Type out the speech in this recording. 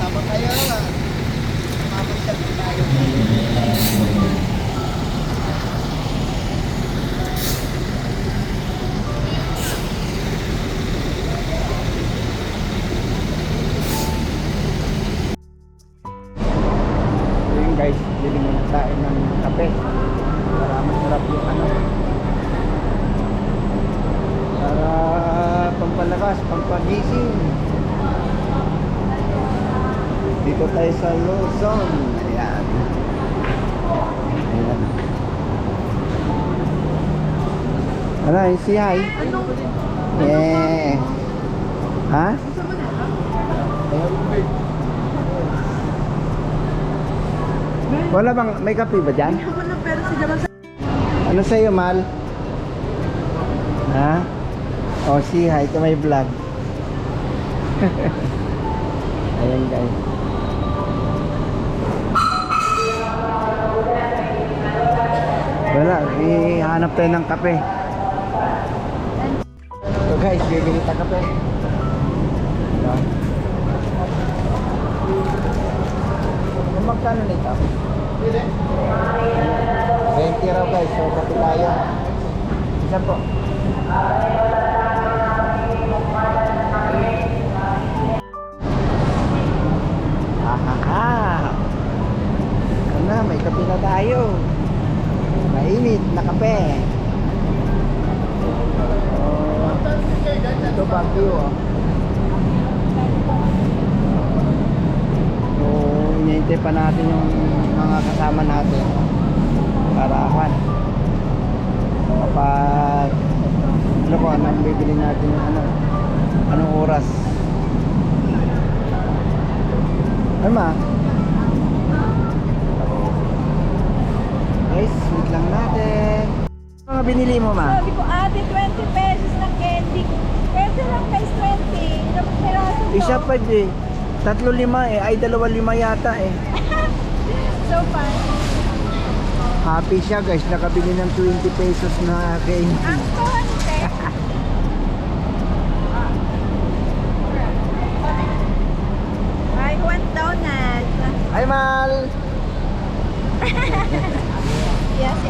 Sama kayo. Mabagsak tayo. guys, bili muna tayo ng kape para masarap yung ano Dito tayo sa Luzon. Ayan. Ayan. Ano, si hi. Yeah. Ha? Wala bang, may kape ba dyan? Ano sa'yo, Mal? Ha? O, si hi to my vlog. Ayan, guys. Wala, ihanap tayo ng kape. So guys, bibili tayo kape. Magkano nito? 20 raw guys, so kape tayo. Isa po. Ahaha! Ano na, may kape na tayo. Mainit na kape. Oh, ito Baguio oh. So, inihintay pa natin yung mga kasama natin para kan kapag ano ko anong bibili natin yung ano anong oras ano ma lang natin. Mga binili mo, ma? Sabi ko, ate, 20 pesos ng candy. Pwede lang guys, 20. Ilang piraso to? Isa pa. Tatlo lima eh. Ay, dalawa lima yata eh. so fun. Happy siya guys. Nakabili ng 20 pesos na candy. Ang 20. I want donut. Hi, Mal! Yes